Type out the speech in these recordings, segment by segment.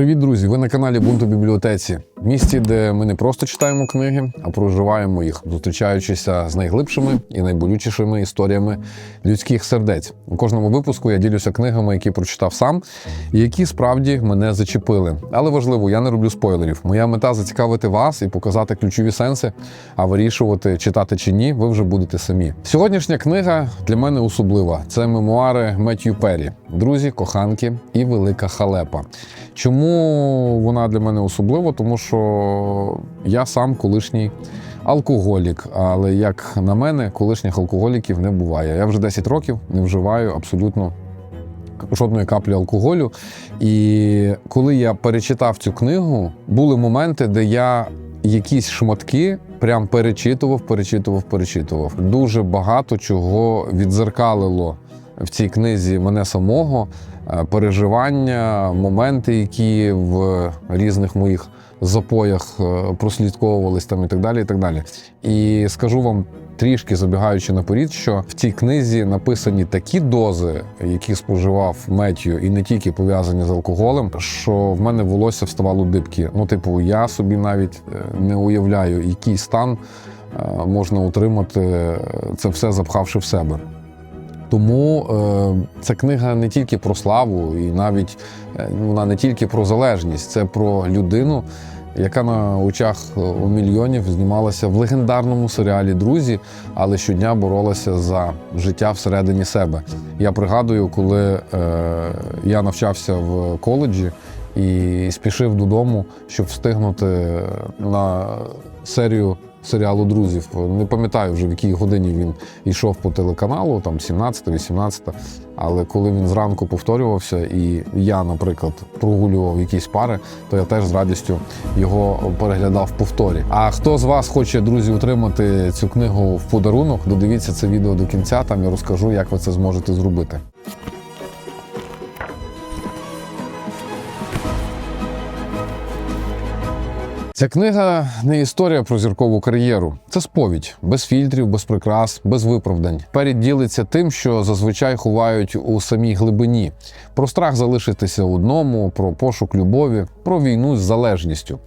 Привіт, друзі! Ви на каналі Бунту бібліотеці, місті, де ми не просто читаємо книги, а проживаємо їх, зустрічаючися з найглибшими і найболючішими історіями людських сердець. У кожному випуску я ділюся книгами, які прочитав сам, і які справді мене зачепили. Але важливо, я не роблю спойлерів. Моя мета зацікавити вас і показати ключові сенси, а вирішувати, читати чи ні, ви вже будете самі. Сьогоднішня книга для мене особлива. Це мемуари Меттью Перрі, друзі, коханки і велика халепа. Чому вона для мене особлива? Тому що я сам колишній алкоголік, але як на мене, колишніх алкоголіків не буває. Я вже 10 років не вживаю абсолютно жодної каплі алкоголю. І коли я перечитав цю книгу, були моменти, де я якісь шматки прям перечитував, перечитував, перечитував. Дуже багато чого відзеркалило в цій книзі мене самого, е, переживання, моменти, які в різних моїх запоях е, прослідковувались там і так далі. І так далі. І скажу вам. Трішки забігаючи наперед, що в цій книзі написані такі дози, які споживав Меттью, і не тільки пов'язані з алкоголем, що в мене волосся вставало дибки. Ну, типу, я собі навіть е, не уявляю, який стан можна утримати це все запхавши в себе. Тому е, ця книга не тільки про славу, і навіть е, вона не тільки про залежність, це про людину, яка на очах е, у мільйонів знімалася в легендарному серіалі Друзі, але щодня боролася за життя всередині себе. Я пригадую, коли е, я навчався в коледжі і спішив додому, щоб встигнути на серію серіалу Друзів. Не пам'ятаю вже в якій годині він йшов по телеканалу, там 17-18. Але коли він зранку повторювався, і я, наприклад, прогулював якісь пари, то я теж з радістю його переглядав в повторі. А хто з вас хоче, друзі, отримати цю книгу в подарунок, додивіться це відео до кінця. Там я розкажу, як ви це зможете зробити. Ця книга не історія про зіркову кар'єру. Це сповідь без фільтрів, без прикрас, без виправдань. Перед ділиться тим, що зазвичай ховають у самій глибині: про страх залишитися одному, про пошук любові, про війну з залежністю,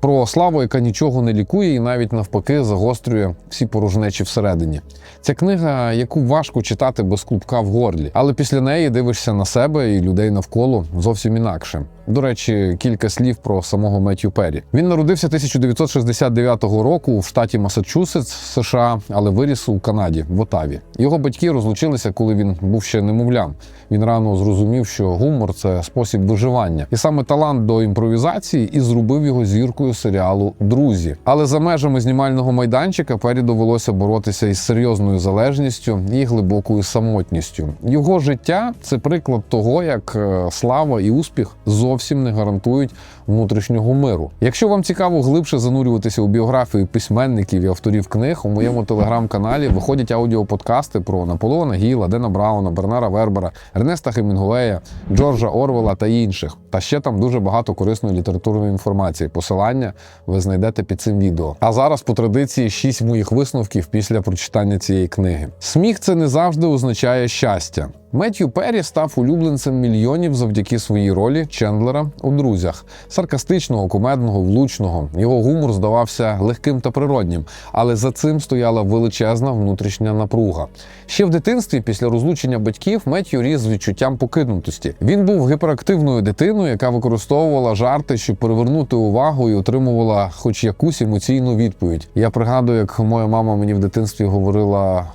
про славу, яка нічого не лікує, і навіть навпаки загострює всі порожнечі всередині. Ця книга, яку важко читати без клубка в горлі, але після неї дивишся на себе і людей навколо зовсім інакше. До речі, кілька слів про самого Меттью Перрі. Він народився 1969 року в штаті Масачусетс, США, але виріс у Канаді в Отаві. Його батьки розлучилися, коли він був ще немовлям. Він рано зрозумів, що гумор це спосіб виживання, і саме талант до імпровізації і зробив його зіркою серіалу Друзі. Але за межами знімального майданчика Пері довелося боротися із серйозною залежністю і глибокою самотністю. Його життя це приклад того, як е, слава і успіх зовсім не гарантують внутрішнього миру. Якщо вам цікаво глибше занурюватися у біографію письменників і авторів книг, у моєму телеграм-каналі виходять аудіоподкасти про Наполеона Гіла, Дена Брауна, Бернара Вербера, Ернеста Хемінгуея, Джорджа Орвела та інших. Та ще там дуже багато корисної літературної інформації. Посилання ви знайдете під цим відео. А зараз по традиції шість моїх висновків після прочитання цієї книги. Сміх це не завжди означає щастя. Меттью Перрі став улюбленцем мільйонів завдяки своїй ролі Чендлера у друзях, саркастичного, кумедного, влучного. Його гумор здавався легким та природнім, але за цим стояла величезна внутрішня напруга. Ще в дитинстві, після розлучення батьків, Меттью ріс з відчуттям покинутості. Він був гіперактивною дитиною, яка використовувала жарти, щоб привернути увагу і отримувала хоч якусь емоційну відповідь. Я пригадую, як моя мама мені в дитинстві говорила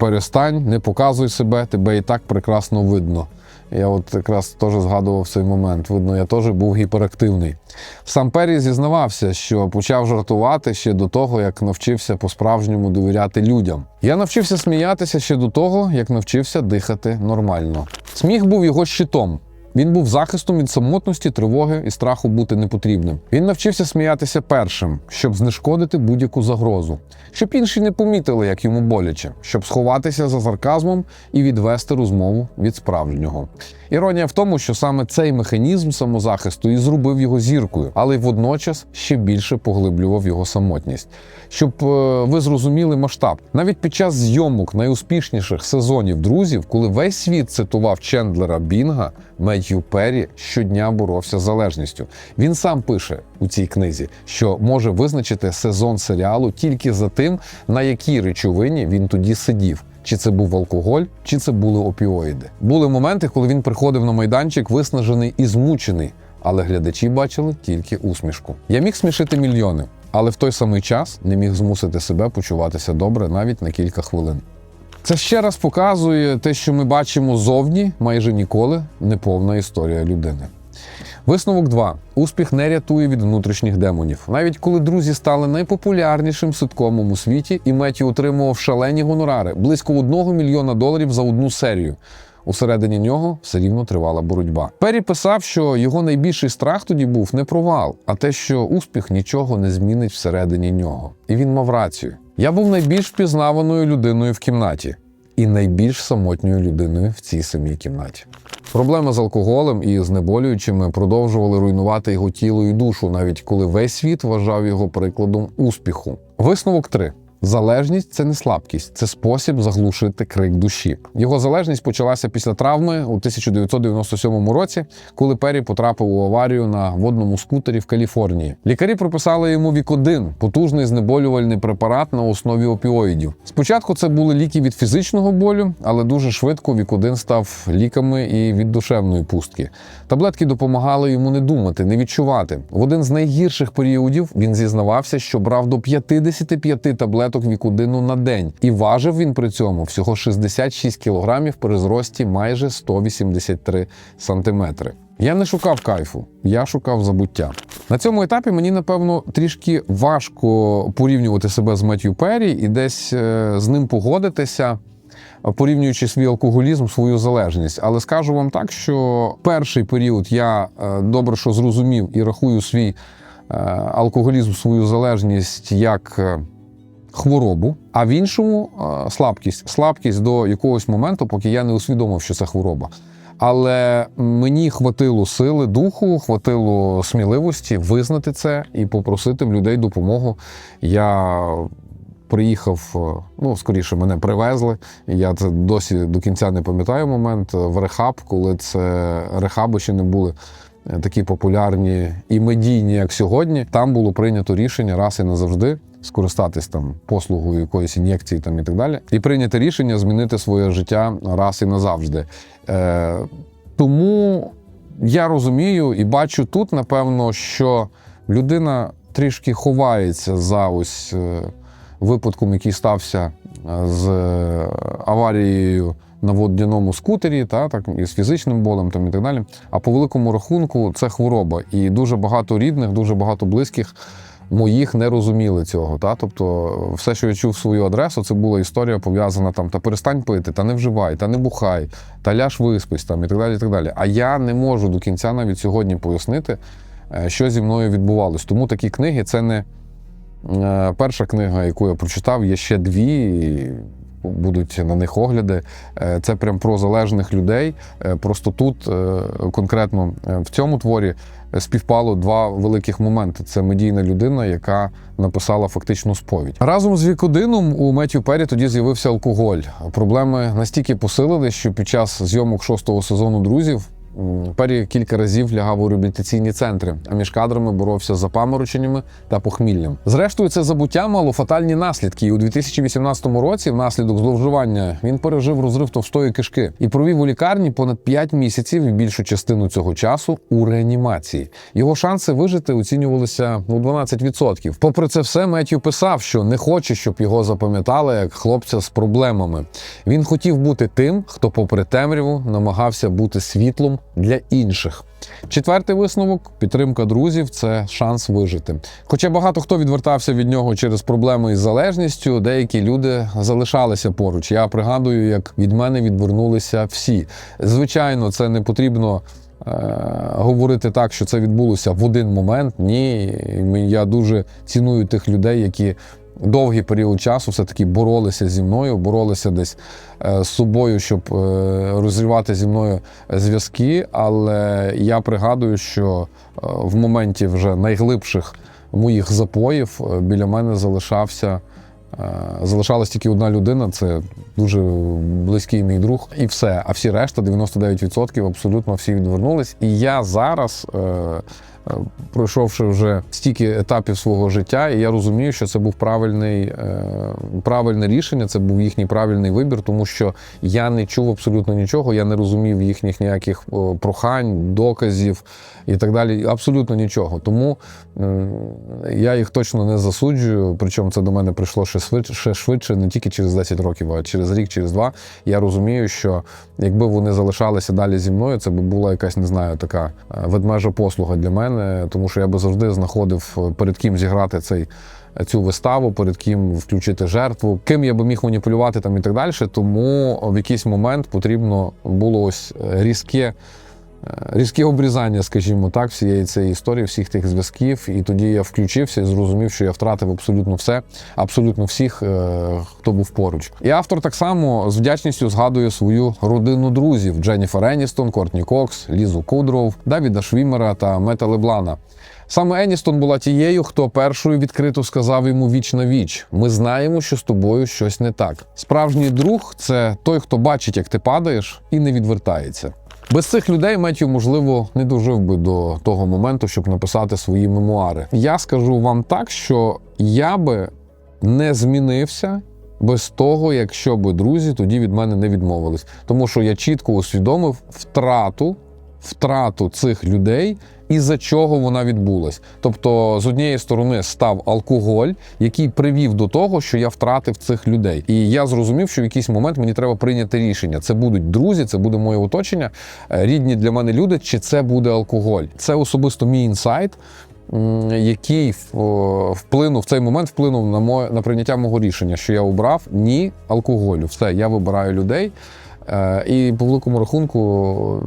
перестань, не показуй себе, тебе і так прекрасно видно. Я от якраз теж згадував цей момент. Видно, я теж був гіперактивний. Сам Пері зізнавався, що почав жартувати ще до того, як навчився по-справжньому довіряти людям. Я навчився сміятися ще до того, як навчився дихати нормально. Сміх був його щитом. Він був захистом від самотності, тривоги і страху бути непотрібним. Він навчився сміятися першим, щоб знешкодити будь-яку загрозу, щоб інші не помітили, як йому боляче, щоб сховатися за сарказмом і відвести розмову від справжнього. Іронія в тому, що саме цей механізм самозахисту і зробив його зіркою, але й водночас ще більше поглиблював його самотність. Щоб е, ви зрозуміли масштаб, навіть під час зйомок найуспішніших сезонів друзів, коли весь світ цитував Чендлера Бінга, Меттью Перрі щодня боровся з залежністю. Він сам пише у цій книзі, що може визначити сезон серіалу тільки за тим, на якій речовині він тоді сидів. Чи це був алкоголь, чи це були опіоїди. Були моменти, коли він приходив на майданчик виснажений і змучений, але глядачі бачили тільки усмішку. Я міг смішити мільйони, але в той самий час не міг змусити себе почуватися добре навіть на кілька хвилин. Це ще раз показує те, що ми бачимо зовні майже ніколи не повна історія людини. Висновок 2. Успіх не рятує від внутрішніх демонів. Навіть коли друзі стали найпопулярнішим ситкомом у світі, і Меті отримував шалені гонорари близько 1 мільйона доларів за одну серію. Усередині нього все рівно тривала боротьба. Перрі писав, що його найбільший страх тоді був не провал, а те, що успіх нічого не змінить всередині нього. І він мав рацію. Я був найбільш впізнаваною людиною в кімнаті і найбільш самотньою людиною в цій самій кімнаті. Проблеми з алкоголем і знеболюючими продовжували руйнувати його тіло і душу, навіть коли весь світ вважав його прикладом успіху. Висновок 3. Залежність це не слабкість, це спосіб заглушити крик душі. Його залежність почалася після травми у 1997 році, коли Перрі потрапив у аварію на водному скутері в Каліфорнії. Лікарі прописали йому вікодин, потужний знеболювальний препарат на основі опіоїдів. Спочатку це були ліки від фізичного болю, але дуже швидко вікодин став ліками і від душевної пустки. Таблетки допомагали йому не думати, не відчувати. В один з найгірших періодів він зізнавався, що брав до 55 таблеток вікудину на день, і важив він при цьому всього 66 кілограмів при зрості майже 183 сантиметри. Я не шукав кайфу, я шукав забуття. На цьому етапі мені, напевно, трішки важко порівнювати себе з Меттью Перрі і десь е, з ним погодитися, порівнюючи свій алкоголізм, свою залежність. Але скажу вам так, що перший період я е, добре що зрозумів і рахую свій е, алкоголізм, свою залежність як. Хворобу, а в іншому слабкість. Слабкість до якогось моменту, поки я не усвідомив, що це хвороба. Але мені хватило сили духу, хватило сміливості визнати це і попросити в людей допомогу. Я приїхав, е, ну скоріше, мене привезли. Я це досі до кінця не пам'ятаю момент в рехаб, коли це рехаби ще не були. е, Такі популярні і медійні, як сьогодні, там було прийнято рішення раз і назавжди скористатись там послугою якоїсь ін'єкції там і так далі, і прийняти рішення змінити своє життя раз і назавжди. Е, тому я розумію і бачу тут, напевно, що людина трішки ховається за ось е, випадком, який стався е, з е, аварією на водняному скутері, та так і з фізичним болем, там і так далі. А по великому рахунку це хвороба, і дуже багато рідних, дуже багато близьких. Моїх не розуміли цього. Та? Тобто, все, що я чув свою адресу, це була історія пов'язана там: та перестань пити, та не вживай, та не бухай, та ляж виспись там і так далі. і так далі. А я не можу до кінця навіть сьогодні пояснити, е, що зі мною відбувалось. Тому такі книги це не е, перша книга, яку я прочитав, є ще дві. Будуть на них огляди. Е, Це прям про залежних людей. Е, Просто тут е, конкретно в цьому творі співпало два великих моменти. Це медійна людина, яка написала фактичну сповідь. Разом з Вікодином у Меттю Перрі тоді з'явився алкоголь. Проблеми настільки посилились, що під час зйомок шостого сезону друзів. М, Перрі кілька разів лягав у реабілітаційні центри, а між кадрами боровся з запамороченнями та похміллям. Зрештою, це забуття мало фатальні наслідки. І у 2018 році, внаслідок зловживання, він пережив розрив товстої кишки і провів у лікарні понад 5 місяців і більшу частину цього часу у реанімації. Його шанси вижити оцінювалися у 12%. Попри це все, Меттю писав, що не хоче, щоб його запам'ятали як хлопця з проблемами. Він хотів бути тим, хто, попри темряву, намагався бути світлом для інших. Четвертий висновок підтримка друзів це шанс вижити. Хоча багато хто відвертався від нього через проблеми із залежністю, деякі люди залишалися поруч. Я пригадую, як від мене відвернулися всі. Звичайно, це не потрібно. е, Говорити так, що це відбулося в один момент. Ні, я дуже ціную тих людей, які довгий період часу все-таки боролися зі мною, боролися десь е, з собою, щоб е, розірвати зі мною зв'язки. Але я пригадую, що е, в моменті вже найглибших моїх запоїв біля мене залишався Залишалась тільки одна людина, це дуже близький мій друг, і все. А всі решта, 99%, абсолютно всі відвернулись. І я зараз, пройшовши вже стільки етапів свого життя, і я розумію, що це був правильний, е, правильне рішення, це був їхній правильний вибір, тому що я не чув абсолютно нічого, я не розумів їхніх ніяких прохань, доказів і так далі. Абсолютно нічого. Тому я їх точно не засуджую. Причому це до мене прийшло ще швидше, ще швидше, не тільки через 10 років, а через рік, через два. Я розумію, що якби вони залишалися далі зі мною, це би була якась, не знаю, така е, ведмежа послуга для мене, тому що я би завжди знаходив е, перед ким зіграти цей. Цю виставу, перед ким включити жертву, ким я би міг маніпулювати там і так далі. Тому в якийсь момент потрібно було ось е, різке Е, різке обрізання, скажімо так, всієї цієї історії, всіх тих зв'язків. І тоді я включився і зрозумів, що я втратив абсолютно все, абсолютно всіх, е, хто був поруч. І автор так само з вдячністю згадує свою родину друзів: Дженніфер Еністон, Кортні Кокс, Лізу Кудров, Давіда Швімера та Мета Леблана. Саме Еністон була тією, хто першою відкрито сказав йому віч на віч: ми знаємо, що з тобою щось не так. Справжній друг це той, хто бачить, як ти падаєш, і не відвертається. Без цих людей Меттю, можливо, не дожив би до того моменту, щоб написати свої мемуари. Я скажу вам так, що я би не змінився без того, якщо би друзі тоді від мене не відмовились. Тому що я чітко усвідомив втрату, втрату цих людей. І за чого вона відбулась? Тобто, з однієї сторони став алкоголь, який привів до того, що я втратив цих людей. І я зрозумів, що в якийсь момент мені треба прийняти рішення: це будуть друзі, це буде моє оточення, е, рідні для мене люди, чи це буде алкоголь. Це особисто мій інсайт. Який вплинув в цей момент вплинув на моє на прийняття мого рішення, що я обрав ні алкоголю. Все, я вибираю людей. Е, І по великому рахунку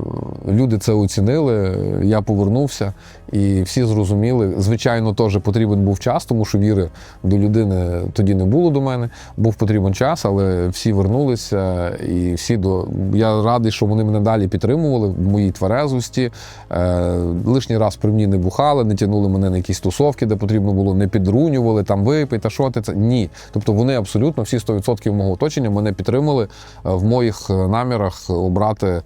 люди це оцінили. Я повернувся, і всі зрозуміли. Звичайно, теж потрібен був час, тому що віри до людини тоді не було до мене. Був потрібен час, але всі вернулися, і всі до я радий, що вони мене далі підтримували в моїй тверезості. Е, Лишній раз при мені не бухали, не тягнули мене на якісь тусовки, де потрібно було, не підрунювали там випий та що ти це. Ні. Тобто вони абсолютно всі 100% мого оточення мене підтримали е, в моїх намірах обрати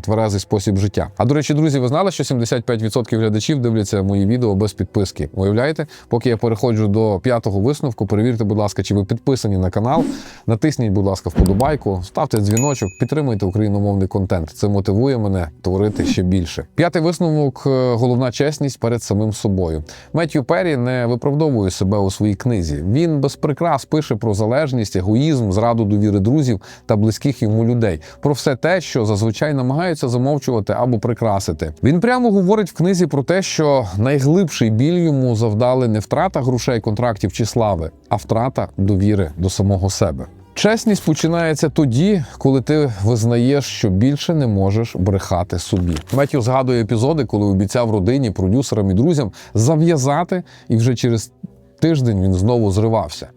тверезий спосіб життя. А до речі, друзі, ви знали, що 75% глядачів дивляться мої відео без підписки. Уявляєте? Поки я переходжу до п'ятого висновку, перевірте, будь ласка, чи ви підписані на канал. Натисніть, будь ласка, вподобайку, ставте дзвіночок, підтримуйте україномовний контент. Це мотивує мене творити ще більше. П'ятий висновок е, головна чесність перед самим собою. Меттью Перрі не виправдовує себе у своїй книзі. Він без прикрас пише про залежність, егоїзм, зраду довіри друзів та близьких йому людей. Про все те, що зазвичай намагаються замовчувати або прикрасити. Він прямо говорить в книзі про те, що найглибший біль йому завдали не втрата грошей, контрактів чи слави, а втрата довіри до самого себе. Чесність починається тоді, коли ти визнаєш, що більше не можеш брехати собі. Меттю згадує епізоди, коли обіцяв родині, продюсерам і друзям зав'язати, і вже через тиждень він знову зривався.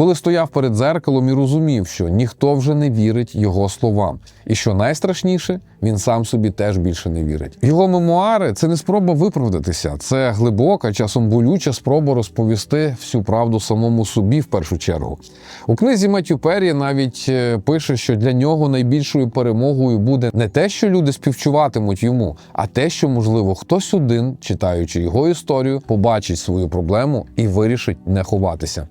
Коли стояв перед дзеркалом і розумів, що ніхто вже не вірить його словам, і що найстрашніше, він сам собі теж більше не вірить. Його мемуари це не спроба виправдатися, це глибока, часом болюча спроба розповісти всю правду самому собі в першу чергу. У книзі Меттю Перрі навіть е, пише, що для нього найбільшою перемогою буде не те, що люди співчуватимуть йому, а те, що можливо хтось один, читаючи його історію, побачить свою проблему і вирішить не ховатися.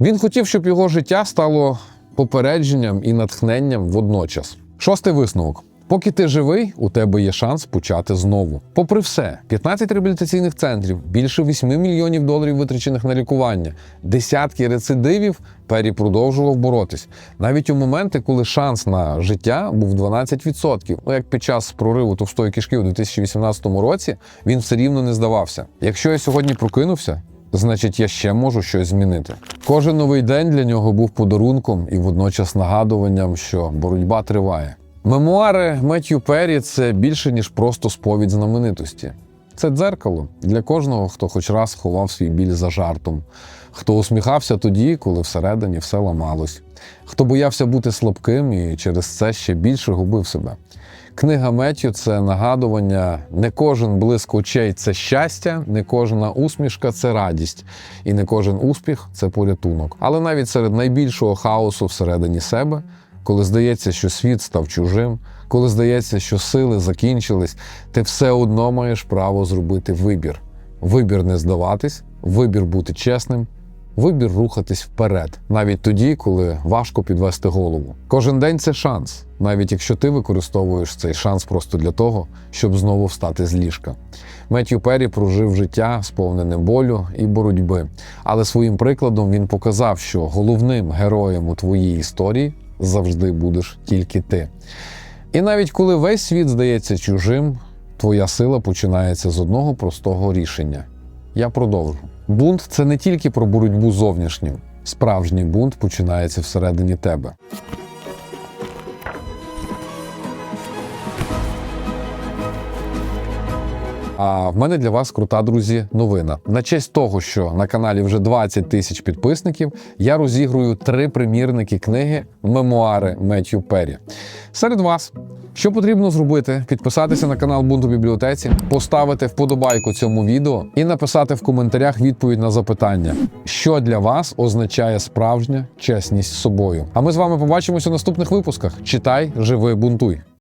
Він хотів, щоб його життя стало попередженням і натхненням водночас. Шостий висновок. Поки ти живий, у тебе є шанс почати знову. Попри все, 15 реабілітаційних центрів, більше 8 мільйонів доларів витрачених на лікування, десятки рецидивів Пері продовжував боротись. Навіть у моменти, коли шанс на життя був 12%. Ну як під час прориву товстої кишки у 2018 році, він все рівно не здавався. Якщо я сьогодні прокинувся, значить я ще можу щось змінити. Кожен новий день для нього був подарунком і водночас нагадуванням, що боротьба триває. Мемуари Меттью Перрі – це більше ніж просто сповідь знаменитості. Це дзеркало для кожного, хто хоч раз ховав свій біль за жартом, хто усміхався тоді, коли всередині все ламалось, хто боявся бути слабким і через це ще більше губив себе. Книга Меттю це нагадування: не кожен блиск очей це щастя, не кожна усмішка це радість, і не кожен успіх це порятунок. Але навіть серед найбільшого хаосу всередині себе, коли здається, що світ став чужим, коли здається, що сили закінчились, ти все одно маєш право зробити вибір. Вибір не здаватись, вибір бути чесним, вибір рухатись вперед, навіть тоді, коли важко підвести голову. Кожен день це шанс, навіть якщо ти використовуєш цей шанс просто для того, щоб знову встати з ліжка. Меттью Перрі прожив життя сповнене болю і боротьби, але своїм прикладом він показав, що головним героєм у твоїй історії завжди будеш тільки ти. І навіть коли весь світ здається чужим, твоя сила починається з одного простого рішення. Я продовжу. Бунт це не тільки про боротьбу зовнішню. Справжній бунт починається всередині тебе. А в мене для вас крута, друзі, новина. На честь того, що на каналі вже 20 тисяч підписників, я розігрую три примірники книги Мемуари Меттью Перрі. Серед вас. Що потрібно зробити? Підписатися на канал Бунту бібліотеці, поставити вподобайку цьому відео і написати в коментарях відповідь на запитання, що для вас означає справжня чесність з собою. А ми з вами побачимося у наступних випусках. Читай, живи, бунтуй.